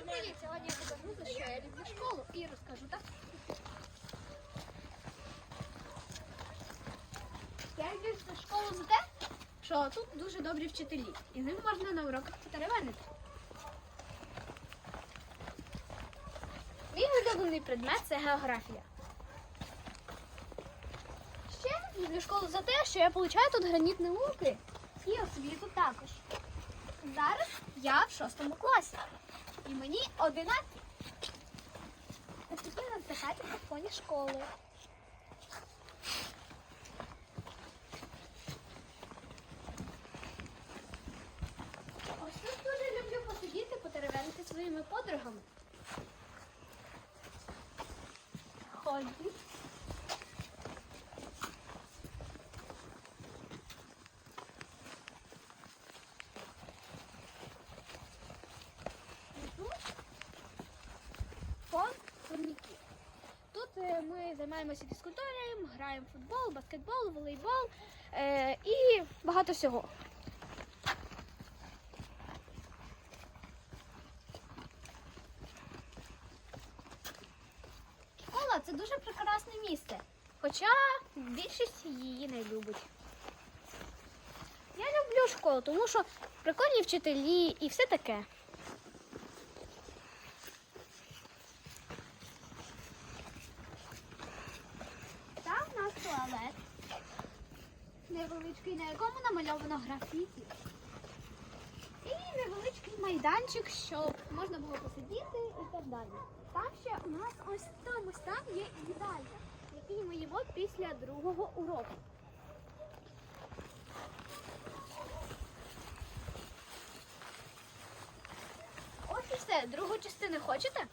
Всім привіт! Сьогодні я покажу, за що я люблю школу і розкажу так. Я люблю цю школу за те, що тут дуже добрі вчителі, і з ними можна на уроках потеревенити. Мій улюблений предмет це географія. Ще люблю школу за те, що я получаю тут гранітні науки і освіту також. Зараз я в шостому класі. І мені 11. Хотіла запитати про фоні школи. Ось тут дуже люблю посидіти, потеревенити своїми подругами. Ходіть. Тут фонд турніків. Тут е, ми займаємося фізкультурою, граємо в футбол, баскетбол, волейбол е, і багато всього. Школа це дуже прекрасне місце, хоча більшість її не любить. Я люблю школу, тому що прикольні вчителі і все таке. Там у нас туалет. Невеличкий, на якому намальовано графіті. І невеличкий майданчик, щоб можна було посидіти і так далі. Там ще у нас ось там, ось там є їдальня, в якій ми їмо після другого уроку. Ось і все. Другу частину хочете?